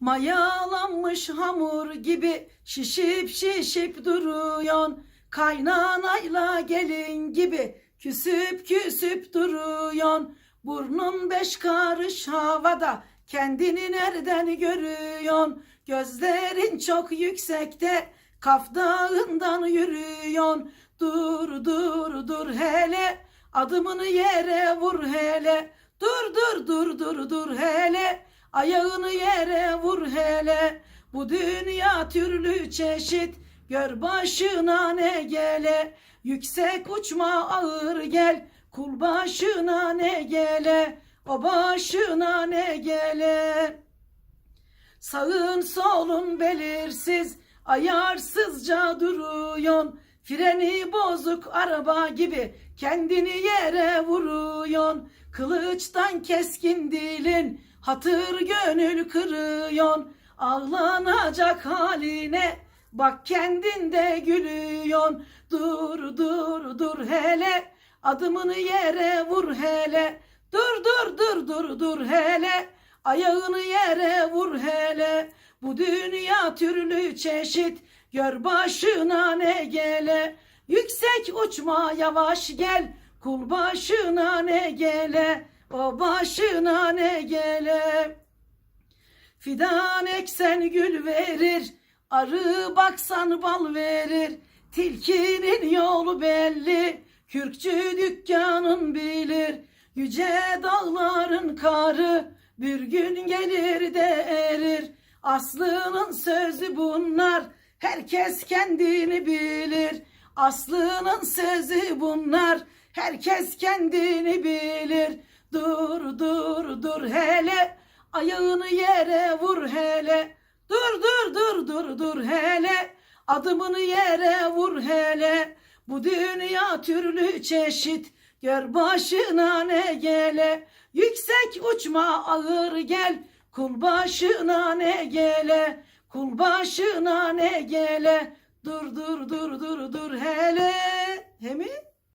Mayalanmış hamur gibi şişip şişip duruyon. Kaynanayla gelin gibi küsüp küsüp duruyon. Burnun beş karış havada kendini nereden görüyon? Gözlerin çok yüksekte Kaf Dağı'ndan yürüyon. Dur dur dur hele adımını yere vur hele. Dur dur dur dur dur hele ayağını yere vur hele. Bu dünya türlü çeşit gör başına ne gele. Yüksek uçma ağır gel kul başına ne gele. O başına ne gele. Sağın solun belirsiz, ayarsızca duruyon. Freni bozuk araba gibi kendini yere vuruyon. Kılıçtan keskin dilin, hatır gönül kırıyorsun. Ağlanacak haline bak kendinde gülüyon. Dur dur dur hele, adımını yere vur hele. Dur dur dur dur dur hele. Ayağını yere vur hele. Bu dünya türlü çeşit. Gör başına ne gele. Yüksek uçma yavaş gel. Kul başına ne gele. O başına ne gele. Fidan eksen gül verir. Arı baksan bal verir. Tilkinin yolu belli. Kürkçü dükkanın bilir. Yüce dağların karı bir gün gelir de erir. Aslı'nın sözü bunlar. Herkes kendini bilir. Aslı'nın sözü bunlar. Herkes kendini bilir. Dur dur dur hele. Ayağını yere vur hele. Dur dur dur dur dur hele. Adımını yere vur hele. Bu dünya türlü çeşit. Gör başına ne gele. Yüksek uçma ağır gel. Kul başına ne gele. Kul başına ne gele. Dur dur dur dur dur hele. He mi?